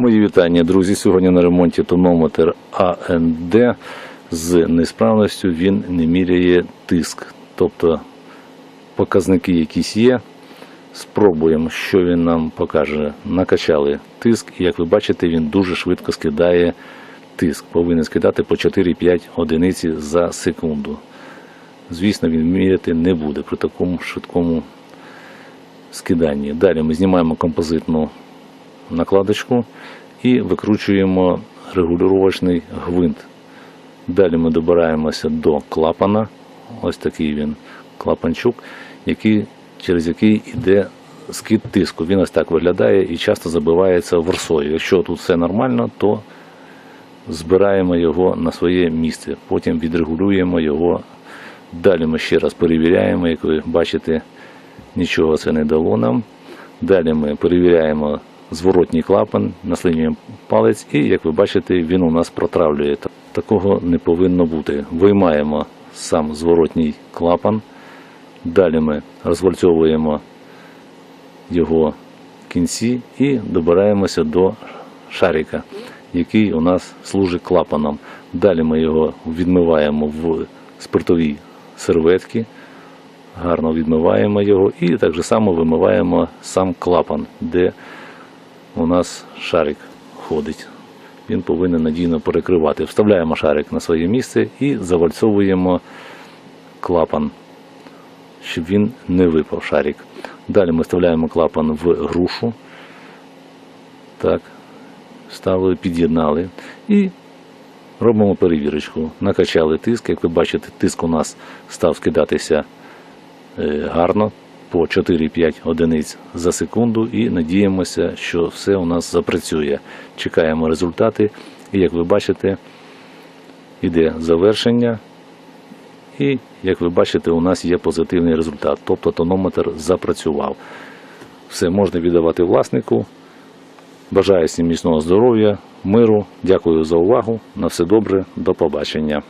Мої вітання, друзі. Сьогодні на ремонті тонометр АНД з несправністю він не міряє тиск. Тобто показники якісь є. Спробуємо, що він нам покаже. Накачали тиск, і як ви бачите, він дуже швидко скидає тиск. Повинен скидати по 4-5 одиниці за секунду. Звісно, він міряти не буде при такому швидкому скиданні. Далі ми знімаємо композитну накладочку і викручуємо регулювачний гвинт. Далі ми добираємося до клапана. Ось такий він клапанчук, який, через який йде скид тиску. Він ось так виглядає і часто забивається ворсою. Якщо тут все нормально, то збираємо його на своє місце. Потім відрегулюємо його. Далі ми ще раз перевіряємо, як ви бачите, нічого це не дало нам. Далі ми перевіряємо зворотній клапан, наслинюємо палець, і як ви бачите, він у нас протравлює. Такого не повинно бути. Виймаємо сам зворотній клапан. Далі ми розвальцьовуємо його кінці і добираємося до шарика, який у нас служить клапаном. Далі ми його відмиваємо в спиртовій серветці, гарно відмиваємо його і так само вимиваємо сам клапан, де у нас шарик ходить. Він повинен надійно перекривати. Вставляємо шарик на своє місце і завальцовуємо клапан, щоб він не випав шарик. Далі ми вставляємо клапан в грушу. Так, вставили, під'єднали і робимо перевірочку. Накачали тиск. Як ви бачите, тиск у нас став скидатися е, гарно по 4-5 одиниць за секунду і надіємося, що все у нас запрацює. Чекаємо результати. І як ви бачите, іде завершення. І, як ви бачите, у нас є позитивний результат. Тобто тонометр запрацював. Все можна віддавати власнику. Бажаю всім міцного здоров'я, миру. Дякую за увагу. На все добре. До побачення.